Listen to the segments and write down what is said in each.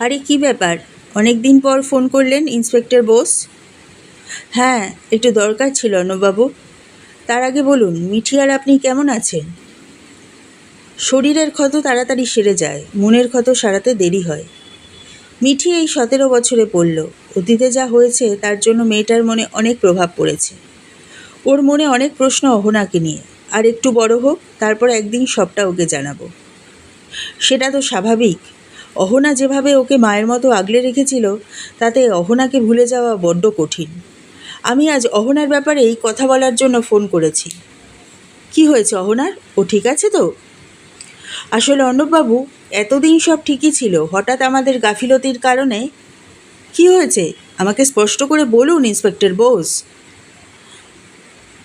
আরে কি ব্যাপার? অনেক দিন পর ফোন করলেন ইন্সপেক্টর বোস? হ্যাঁ একটু দরকার ছিল অর্ণববাবু তার আগে বলুন মিঠি আর আপনি কেমন আছেন? শরীরের ক্ষত তাড়াতাড়ি সেরে যায়, মনের ক্ষত সারাতে দেরি হয়। মিঠি এই সতেরো বছরে পড়ল। অতীতে যা হয়েছে, তার জন্য মেয়েটার মনে অনেক প্রভাব পড়েছে। ওর মনে অনেক প্রশ্ন অহনাকে নিয়ে। আর একটু বড় হোক, তারপর একদিন সবটা ওকে জানাব। সেটা তো স্বাভাবিক। অহনা যেভাবে ওকে মায়ের মতো আগলে রেখেছিল, তাতে অহনাকে ভুলে যাওয়া বড্ড কঠিন। আমি আজ অহনার ব্যাপারেই কথা বলার জন্য ফোন করেছি। কি হয়েছে অহনার? ও ঠিক আছে তো? আসলে অর্ণববাবু, এতদিন সব ঠিকই ছিল, হঠাৎ আমাদের গাফিলতির কারণে। কি হয়েছে? আমাকে স্পষ্ট করে বলুন, ইন্সপেক্টর বোস।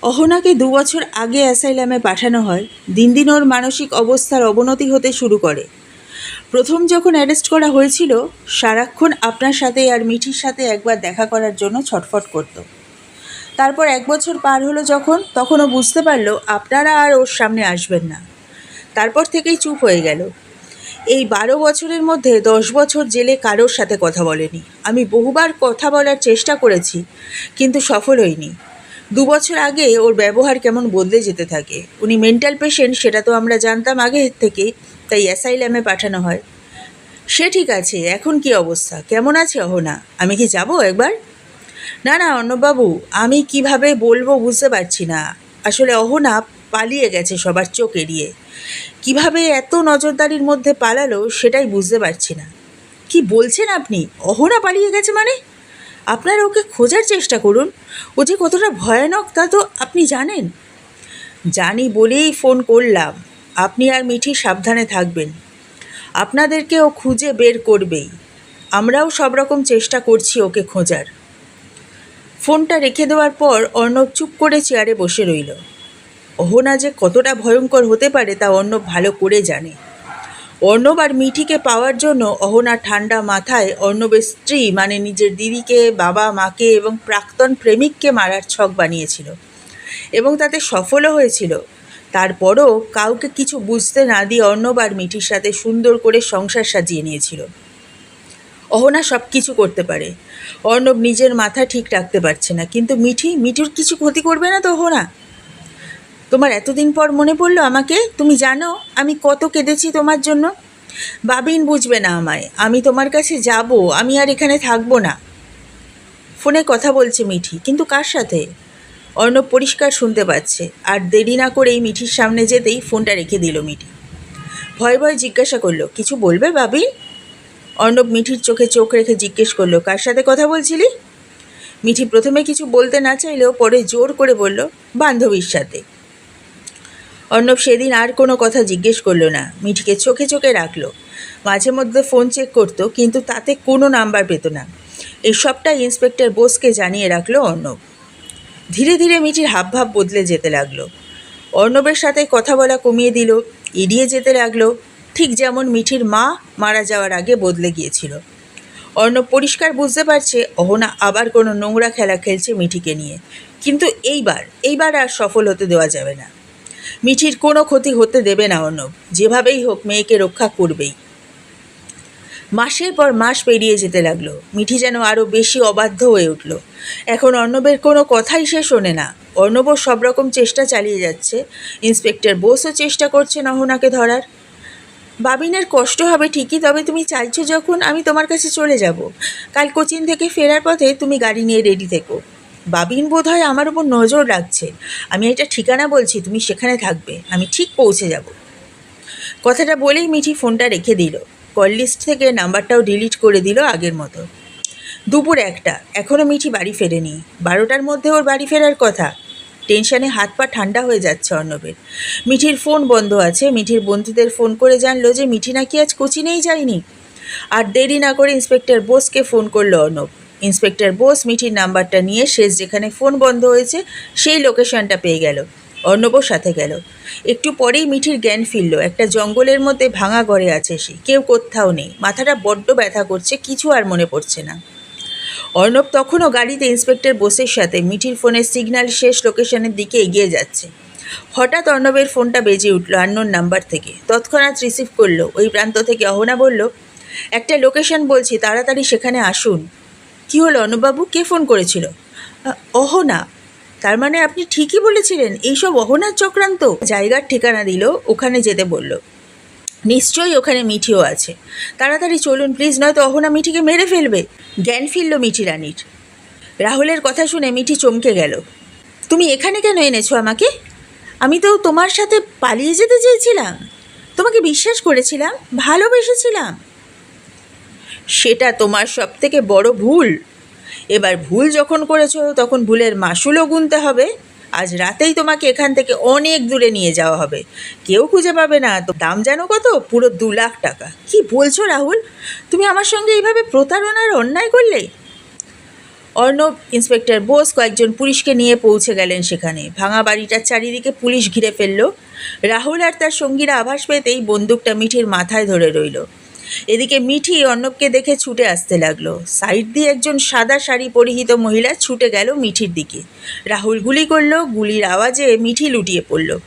অহনাকে দু বছর আগে অ্যাসাইলামে পাঠানো হয়। দিন দিন ওর মানসিক অবস্থার অবনতি হতে শুরু করে। প্রথম যখন অ্যারেস্ট করা হয়েছিল, সারাক্ষণ আপনার সাথে আর মিঠির সাথে একবার দেখা করার জন্য ছটফট করত। তারপর এক বছর পার হলো যখন, তখনও বুঝতে পারল আপনারা আর ওর সামনে আসবেন না। তারপর থেকেই চুপ হয়ে গেল। এই বারো বছরের মধ্যে দশ বছর জেলে কারোর সাথে কথা বলেনি। আমি বহুবার কথা বলার চেষ্টা করেছি, কিন্তু সফল হইনি। দু বছর আগে ওর ব্যবহার কেমন বদলে যেতে থাকে। উনি মেন্টাল পেশেন্ট সেটা তো আমরা জানতাম আগে থেকেই। তাই অ্যাসাইলামে পাঠানো হয়। সে ঠিক আছে, এখন কি অবস্থা? কেমন আছে অহনা? আমি কি যাব একবার? না না অন্নবাবু আমি কীভাবে বলব বুঝতে পারছি না। আসলে অহনা পালিয়ে গেছে সবার চোখ এড়িয়ে। কীভাবে এত নজরদারির মধ্যে পালালো সেটাই বুঝতে পারছি না। কি বলছেন আপনি? অহনা পালিয়ে গেছে মানে? আপনারা ওকে খোঁজার চেষ্টা করুন। ও যে কতটা ভয়ানক তা তো আপনি জানেন। জানি বলেই ফোন করলাম। আপনি আর মিঠি সাবধানে থাকবেন। আপনাদেরকে ও খুঁজে বের করবেই। আমরাও সব রকম চেষ্টা করছি ওকে খোঁজার। ফোনটা রেখে দেওয়ার পর অর্ণব চুপ করে চেয়ারে বসে রইল। অহনা যে কতটা ভয়ঙ্কর হতে পারে তা অর্ণব ভালো করে জানে। অর্ণব আর মিঠিকে পাওয়ার জন্য অহনা ঠান্ডা মাথায় অর্ণবের স্ত্রী মানে নিজের দিদিকে, বাবা, মাকে এবং প্রাক্তন প্রেমিককে মারার ছক বানিয়েছিল। এবং তাতে সফলও হয়েছিল। তারপরও কাউকে কিছু বুঝতে না দিয়ে অর্ণব আর মিঠির সাথে সুন্দর করে সংসার সাজিয়ে নিয়েছিল। অহনা সব কিছু করতে পারে। অর্ণব নিজের মাথা ঠিক রাখতে পারছে না। কিন্তু মিঠি, মিঠুর কিছু ক্ষতি করবে না তো অহনা? তোমার এতদিন পর মনে পড়ল আমাকে? তুমি জানো আমি কত কেঁদেছি তোমার জন্য? বাবিন বুঝবে না আমায়। আমি তোমার কাছে যাব, আমি আর এখানে থাকব না। ফোনে কথা বলছে মিঠি, কিন্তু কার সাথে? অর্ণব পরিষ্কার শুনতে পাচ্ছে। আর দেরি না করেই মিঠির সামনে যেতেই ফোনটা রেখে দিল মিঠি। ভয় ভয় জিজ্ঞাসা করল, কিছু বলবে বাবিন অর্ণব মিঠির চোখে চোখ রেখে জিজ্ঞেস করল, কার সাথে কথা বলছিলি? মিঠি প্রথমে কিছু বলতে না চাইলেও পরে জোর করে বলল, বান্ধবীর সাথে। অর্ণব সেদিন আর কোনো কথা জিজ্ঞেস করল না। মিঠিকে চোখে চোখে রাখল। মাঝে মধ্যে ফোন চেক করতো, কিন্তু তাতে কোনো নাম্বার পেত না। এই সবটাই ইন্সপেক্টর বোসকে জানিয়ে রাখল অর্ণব। ধীরে ধীরে মিঠির হাবভাব বদলে যেতে লাগল। অর্ণবের সাথে কথা বলা কমিয়ে দিল, এড়িয়ে যেতে লাগল। ঠিক যেমন মিঠির মা মারা যাওয়ার আগে বদলে গিয়েছিল। অর্ণব পরিষ্কার বুঝতে পারছে, অহনা আবার কোনো নোংরা খেলা খেলছে মিঠিকে নিয়ে। কিন্তু এইবার এইবার আর সফল হতে দেওয়া যাবে না। মিঠির কোনো ক্ষতি হতে দেবে না অর্ণব। যেভাবেই হোক, মেয়েকে রক্ষা করবেই। মাসের পর মাস পেরিয়ে যেতে লাগল। মিঠি যেন আরও বেশি অবাধ্য হয়ে উঠল। এখন অর্ণবের কোনো কথাই সে শোনে না। অর্ণব সব রকম চেষ্টা চালিয়ে যাচ্ছে। ইন্সপেক্টর বোসও চেষ্টা করছে নহনাকে ধরার। বাবিনের কষ্ট হবে ঠিকই, তবে তুমি চাইছো যখন আমি তোমার কাছে চলে যাব। কাল কোচিন থেকে ফেরার পথে তুমি গাড়ি নিয়ে রেডি থেকো। বাবিন বোধ হয় আমার উপর নজর রাখছে। আমি এটা ঠিকানা বলছি, তুমি সেখানে থাকবে। আমি ঠিক পৌঁছে যাব। কথাটা বলেই মিঠি ফোনটা রেখে দিল। কল লিস্ট থেকে নাম্বারটাও ডিলিট করে দিল আগের মতো। দুপুর একটা এখনও মিঠি বাড়ি ফেরেনি। বারোটার মধ্যে ওর বাড়ি ফেরার কথা। টেনশানে হাত পা ঠান্ডা হয়ে যাচ্ছে অর্ণবের। মিঠির ফোন বন্ধ আছে। মিঠির বন্ধুদের ফোন করে জানলো যে মিঠি নাকি আজ কোচিনেই যায়নি। আর দেরি না করে ইন্সপেক্টর বোসকে ফোন করল অর্ণব। ইন্সপেক্টর বোস মিঠির নাম্বারটা নিয়ে শেষ যেখানে ফোন বন্ধ হয়েছে, সেই লোকেশনটা পেয়ে গেল। অর্ণবর সাথে গেল। একটু পরেই মিঠির জ্ঞান ফিরল। একটা জঙ্গলের মধ্যে ভাঙা ঘরে আছে সে। কেউ কোথাও নেই। মাথাটা বড্ড ব্যথা করছে, কিছু আর মনে পড়ছে না। অর্ণব তখনও গাড়িতে ইন্সপেক্টর বোসের সাথে মিঠির ফোনের সিগন্যাল শেষ লোকেশনের দিকে এগিয়ে যাচ্ছে। হঠাৎ অর্ণবের ফোনটা বেজে উঠল আন্নোর নাম্বার থেকে। তৎক্ষণাৎ রিসিভ করল। ওই প্রান্ত থেকে অহনা বলল, একটা লোকেশন বলছি, তাড়াতাড়ি সেখানে আসুন। কি হলো অনুবাবু কে ফোন করেছিল? অহনা। তার মানে আপনি ঠিকই বলেছিলেন, এইসব অহনার চক্রান্ত। জায়গার ঠিকানা দিল, ওখানে যেতে বলল। নিশ্চয়ই ওখানে মিঠিও আছে। তাড়াতাড়ি চলুন প্লিজ নয়তো অহনা মিঠিকে মেরে ফেলবে। জ্ঞান ফিরল মিঠি রানীর। রাহুলের কথা শুনে মিঠি চমকে গেল। তুমি এখানে কেন এনেছো আমাকে? আমি তো তোমার সাথে পালিয়ে যেতে চেয়েছিলাম। তোমাকে বিশ্বাস করেছিলাম, ভালোবেসেছিলাম। সেটা তোমার সব থেকে বড় ভুল। এবার ভুল যখন করেছ, তখন ভুলের মাসুলও গুনতে হবে। আজ রাতেই তোমাকে এখান থেকে অনেক দূরে নিয়ে যাওয়া হবে। কেউ খুঁজে পাবে না। তো দাম জানো কত? পুরো দু লাখ টাকা। কি বলছো রাহুল? তুমি আমার সঙ্গে এইভাবে প্রতারণার অন্যায় করলে? অর্ণব, ইন্সপেক্টর বোস কয়েকজন পুলিশকে নিয়ে পৌঁছে গেলেন সেখানে। ভাঙা বাড়িটার চারিদিকে পুলিশ ঘিরে ফেলল। রাহুল আর তার সঙ্গীরা আভাস পেতেই বন্দুকটা মিঠির মাথায় ধরে রইল। এদিকে মিঠি অর্ণবকে দেখে ছুটে আসতে লাগল। সাইড দিয়ে একজন সাদা শাড়ি পরিহিত মহিলা ছুটে গেল মিঠির দিকে। রাহুল গুলি করল, গুলির আওয়াজে মিঠি লুটিয়ে পড়ল।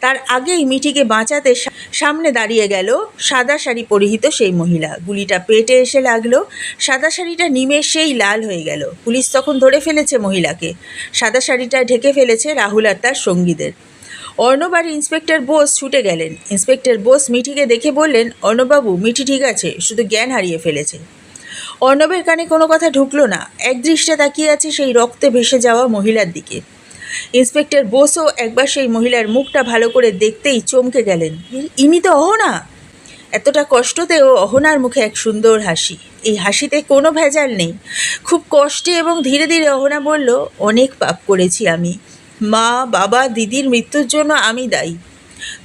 তার আগেই মিঠিকে বাঁচাতে সামনে দাঁড়িয়ে গেল সাদা শাড়ি পরিহিত সেই মহিলা। গুলিটা পেটে এসে লাগল। সাদা শাড়িটা নিমেষেই লাল হয়ে গেল। পুলিশ তখন ধরে ফেলেছে মহিলাকে। সাদা শাড়িটা ঢেকে ফেলেছে রাহুল আর তার সঙ্গীদের। অর্ণব আর ইন্সপেক্টর বোস ছুটে গেলেন। ইন্সপেক্টর বোস মিঠিকে দেখে বললেন অর্ণববাবু মিঠি ঠিক আছে, শুধু জ্ঞান হারিয়ে ফেলেছে। অর্ণবের কানে কোনো কথা ঢুকলো না একদৃষ্টে তাকিয়ে আছে সেই রক্তে ভেসে যাওয়া মহিলার দিকে। ইন্সপেক্টর বোসও একবার সেই মহিলার মুখটা ভালো করে দেখতেই চমকে গেলেন। ইনি তো অহনা! এতটা কষ্টতেও অহনার মুখে এক সুন্দর হাসি। এই হাসিতে কোনো ভেজাল নেই। খুব কষ্টে এবং ধীরে ধীরে অহনা বলল, অনেক পাপ করেছি আমি। মা, বাবা, দিদির মৃত্যুর জন্য আমি দায়ী।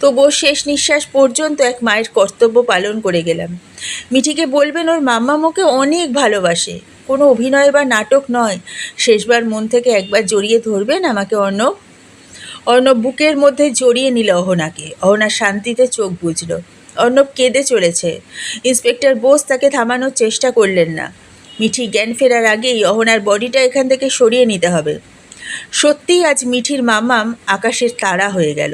তবুও শেষ নিঃশ্বাস পর্যন্ত এক মায়ের কর্তব্য পালন করে গেলাম। মিঠিকে বলবেন, ওর মাম্মা মোকে অনেক ভালোবাসে। কোনো অভিনয় বা নাটক নয়। শেষবার মন থেকে একবার জড়িয়ে ধরবেন আমাকে, অর্ণব। অর্ণব বুকের মধ্যে জড়িয়ে নিল অহনাকে। অহনা শান্তিতে চোখ বুঝল অর্ণব কেঁদে চলেছে। ইন্সপেক্টর বোস তাকে থামানোর চেষ্টা করলেন না। মিঠি জ্ঞান ফেরার আগেই অহনার বডিটা এখান থেকে সরিয়ে নিতে হবে। সত্যিই আজ মিঠির মামাম আকাশের তারা হয়ে গেল।